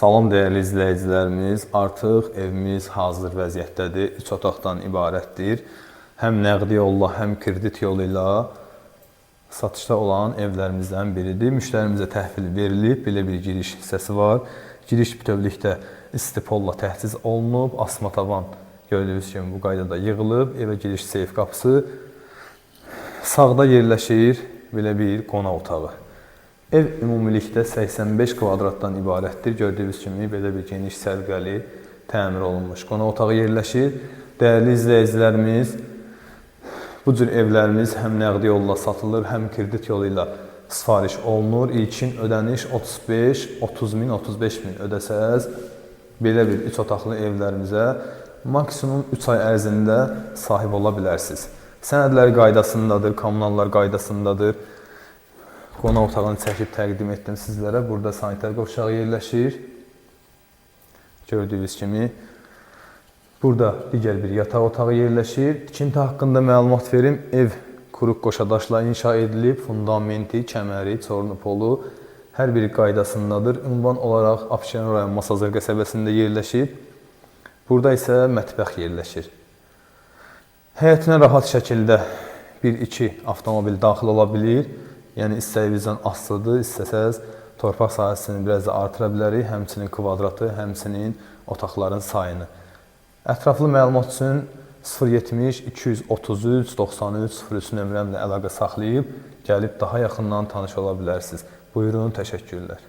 Salam dəyərli izləyicilərimiz. Artıq evimiz hazır vəziyyətdədir. 3 otaqdan ibarətdir. Həm nəqdi yolla, həm kredit yolu ilə satışda olan evlərimizdən biridir. Müştərimizə təhvil verilib, belə bir giriş hissəsi var. Giriş bütövlükdə istipolla təchiz olunub, asma tavan gördüyünüz kimi bu qaydada yığılıb. Evə giriş seyf qapısı sağda yerləşir belə bir qonaq otağı. Ev ümumilikdə 85 kvadratdan ibarətdir. Gördüyünüz kimi belə bir geniş səliqəli təmir olunmuş qonaq otağı yerləşir. Dəyərli izləyicilərimiz, bu cür evlərimiz həm nəqdi yolla satılır, həm kredit yolu ilə sifariş olunur. İlkin ödəniş 35, 30 min, 35 min ödəsəz belə bir 3 otaqlı evlərimizə maksimum 3 ay ərzində sahib ola bilərsiniz. Sənədlər qaydasındadır, kommunallar qaydasındadır. Qonaq otağını çəkib təqdim etdim sizlərə. Burada sanitar qovşağı yerləşir. Gördüyünüz kimi burada digər bir yataq otağı yerləşir. Tikinti haqqında məlumat verim. Ev quruq qoşadaşla inşa edilib. Fundamenti, kəməri, çornupolu hər biri qaydasındadır. Ünvan olaraq Abşeron rayon Masazır qəsəbəsində yerləşib. Burada isə mətbəx yerləşir. Həyətinə rahat şəkildə 1-2 avtomobil daxil ola bilir. Yəni istəyinizdən asılıdır, istəsəz torpaq sahəsini biraz da artıra bilərik, həmçinin kvadratı, həmçinin otaqların sayını. Ətraflı məlumat üçün 070 233 93 03 nömrəmlə əlaqə saxlayıb gəlib daha yaxından tanış ola bilərsiniz. Buyurun, təşəkkürlər.